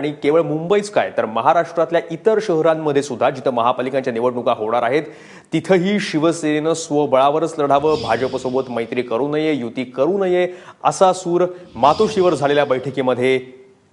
आणि केवळ मुंबईच काय तर महाराष्ट्रातल्या इतर शहरांमध्ये सुद्धा जिथं महापालिकांच्या निवडणुका होणार आहेत तिथंही शिवसेनेनं स्वबळावरच लढावं भाजपसोबत मैत्री करू नये युती करू नये असा सूर मातोश्रीवर झालेल्या बैठकीमध्ये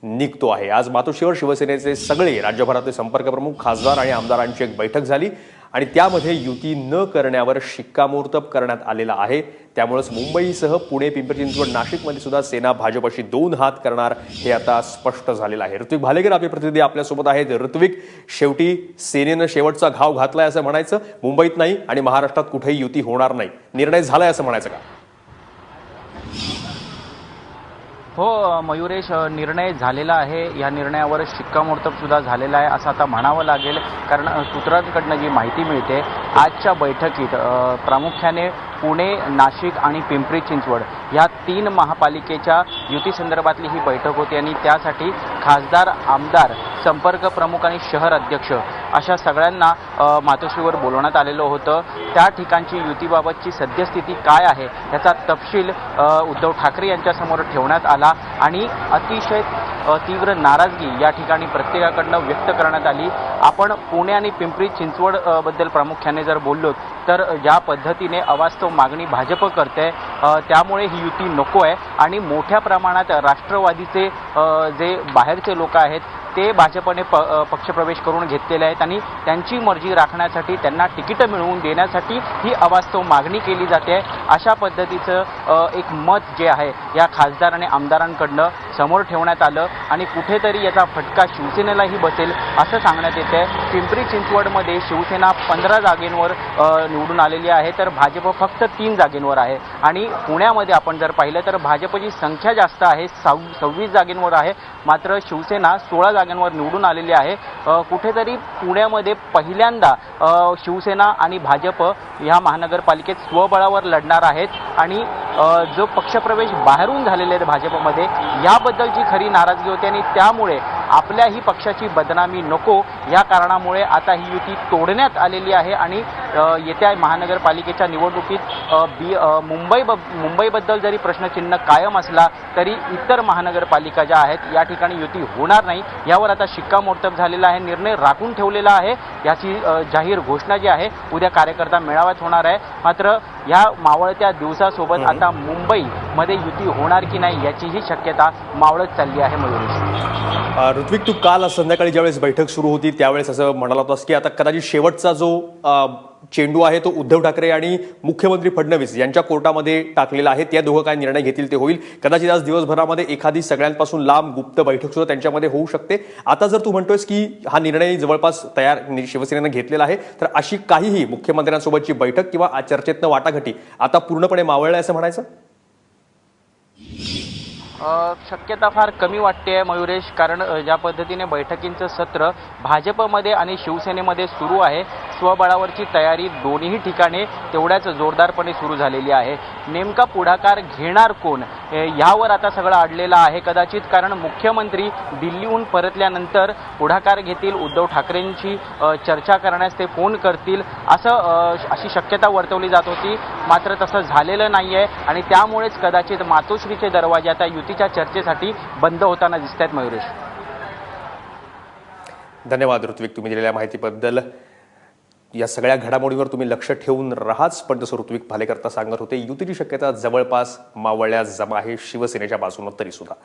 निघतो आहे. आज मातोश्रीवर शिवसेनेचे सगळे राज्यभरातले संपर्क प्रमुख खासदार आणि आमदारांची एक बैठक झाली. आणि त्यामध्ये युती न करण्यावर शिक्कामोर्तब करण्यात आलेला आहे. त्यामुळेच मुंबईसह पुणे पिंपरी चिंचवड नाशिकमध्ये सुद्धा सेना भाजपशी दोन हात करणार हे आता स्पष्ट झालेलं आहे. ऋत्विक भालेकर आपले प्रतिनिधी आपल्यासोबत आहेत. ऋत्विक शेवटी सेनेनं शेवटचा घाव घातलाय असं म्हणायचं. मुंबईत नाही आणि महाराष्ट्रात कुठेही युती होणार नाही. निर्णय झालाय असं म्हणायचं का? हो मयुरेश निर्णय झालेला आहे. या निर्णयावर शिक्कामोर्तब सुद्धा झालेला आहे असं आता म्हणावं लागेल. कारण सूत्रांकडनं जी माहिती मिळते आजच्या बैठकीत प्रामुख्याने पुणे नाशिक आणि पिंपरी चिंचवड ह्या तीन महापालिकेच्या युतीसंदर्भातली ही बैठक होती. आणि त्यासाठी खासदार आमदार संपर्क प्रमुख आणि शहर अध्यक्ष अशा सगळ्यांना मातोश्रीवर बोलवण्यात आलेलं होतं. त्या ठिकाणची युतीबाबतची सद्यस्थिती काय आहे याचा तपशील उद्धव ठाकरे यांच्यासमोर ठेवण्यात आला आणि अतिशय तीव्र नाराजगी या ठिकाणी प्रत्येकाकडनं व्यक्त करण्यात आली. आपण पुणे आणि पिंपरी चिंचवडबद्दल प्रामुख्याने जर बोललो तर ज्या पद्धतीने अवास्तव मागणी भाजप करते त्यामुळे ही युती नको आहे आणि मोठ्या प्रमाणात राष्ट्रवादीचे जे बाहेरचे लोक आहेत ते भाजपने प पक्षप्रवेश करून घेतलेले आहेत आणि त्यांची मर्जी राखण्यासाठी त्यांना तिकीटं मिळवून देण्यासाठी ही अवास्तव मागणी केली जाते. अशा पद्धतीचं एक मत जे आहे या खासदार आणि आमदारांकडनं समोर ठेवण्यात आलं आणि कुठेतरी याचा फटका शिवसेनेलाही बसेल असं सांगण्यात येते पिंपरी चिंचवडमध्ये शिवसेना पंधरा जागेंवर निवडून आलेली आहे तर भाजप फक्त तीन जागेंवर आहे. आणि पुण्यामध्ये आपण जर पाहिलं तर भाजपची संख्या जास्त आहे सव्वीस जागेंवर आहे. मात्र शिवसेना सोळा जागांवर निवडून आलेली आहे. कुठेतरी पुण्यामध्ये पहिल्यांदा शिवसेना आणि भाजप ह्या महानगरपालिकेत स्वबळावर लढणार आहेत आणि जो पक्षप्रवेश बाहेरून झालेले आहेत भाजपमध्ये याबद्दलची खरी नाराजगी होती आणि त्यामुळे आपल्याही पक्षाची बदनामी नको. या कारणामुळे आता ही युती तोडण्यात आलेली आहे आणि येत्या महानगरपालिकेच्या निवडणुकीत बी मुंबई मुंबईबद्दल जरी प्रश्नचिन्ह कायम असला तरी इतर महानगरपालिका ज्या आहेत या ठिकाणी युती होणार नाही. यावर आता शिक्कामोर्तब झालेला आहे निर्णय राखून ठेवलेला आहे. याची जाहीर घोषणा जी आहे उद्या कार्यकर्ता मेळाव्यात होणार आहे. मात्र या मावळत्या दिवसासोबत आता मुंबईमध्ये युती होणार की नाही याचीही शक्यता मावळत चालली आहे मयुरेश ऋत्विक तू काल संध्याकाळी ज्यावेळेस बैठक सुरू होती त्यावेळेस असं म्हणाला होतास की आता कदाचित शेवटचा जो चेंडू आहे तो उद्धव ठाकरे आणि मुख्यमंत्री फडणवीस यांच्या कोर्टामध्ये टाकलेला आहे. त्या दोघं काय निर्णय घेतील ते होईल. कदाचित आज दिवसभरामध्ये एखादी सगळ्यांपासून लांब गुप्त बैठक सुद्धा त्यांच्यामध्ये होऊ शकते. आता जर तू म्हणतोयस की हा निर्णय जवळपास तयार शिवसेनेनं घेतलेला आहे तर अशी काहीही मुख्यमंत्र्यांसोबतची बैठक किंवा चर्चेतनं वाटाघाटी आता पूर्णपणे मावळल्या असं म्हणायचं? शक्यता फार कमी वाटते आहे मयुरेश कारण ज्या पद्धतीने बैठकींचं सत्र भाजपमध्ये आणि शिवसेनेमध्ये सुरू आहे स्वबळावरची तयारी दोन्ही ठिकाणी तेवढ्याच जोरदारपणे सुरू झालेली आहे. नेमका पुढाकार घेणार कोण? यावर आता सगळं अडलेलं आहे कदाचित कारण मुख्यमंत्री दिल्लीहून परतल्यानंतर पुढाकार घेतील उद्धव ठाकरेंची चर्चा करण्यास ते फोन करतील असं अशी शक्यता वर्तवली जात होती. मात्र तसं झालेलं नाही आहे आणि त्यामुळेच कदाचित मातोश्रीचे दरवाजे आता युतीच्या चर्चेसाठी बंद होताना दिसत आहेत मयुरेश. धन्यवाद ऋत्विक. तुम्ही दिलेल्या माहितीबद्दल. या सगळ्या घडामोडीवर तुम्ही लक्ष ठेवून राहाच पण जसं ऋत्विक भालेकरता सांगत होते युतीची शक्यता जवळपास मावळल्या जमा आहे शिवसेनेच्या बाजूनं तरी सुद्धा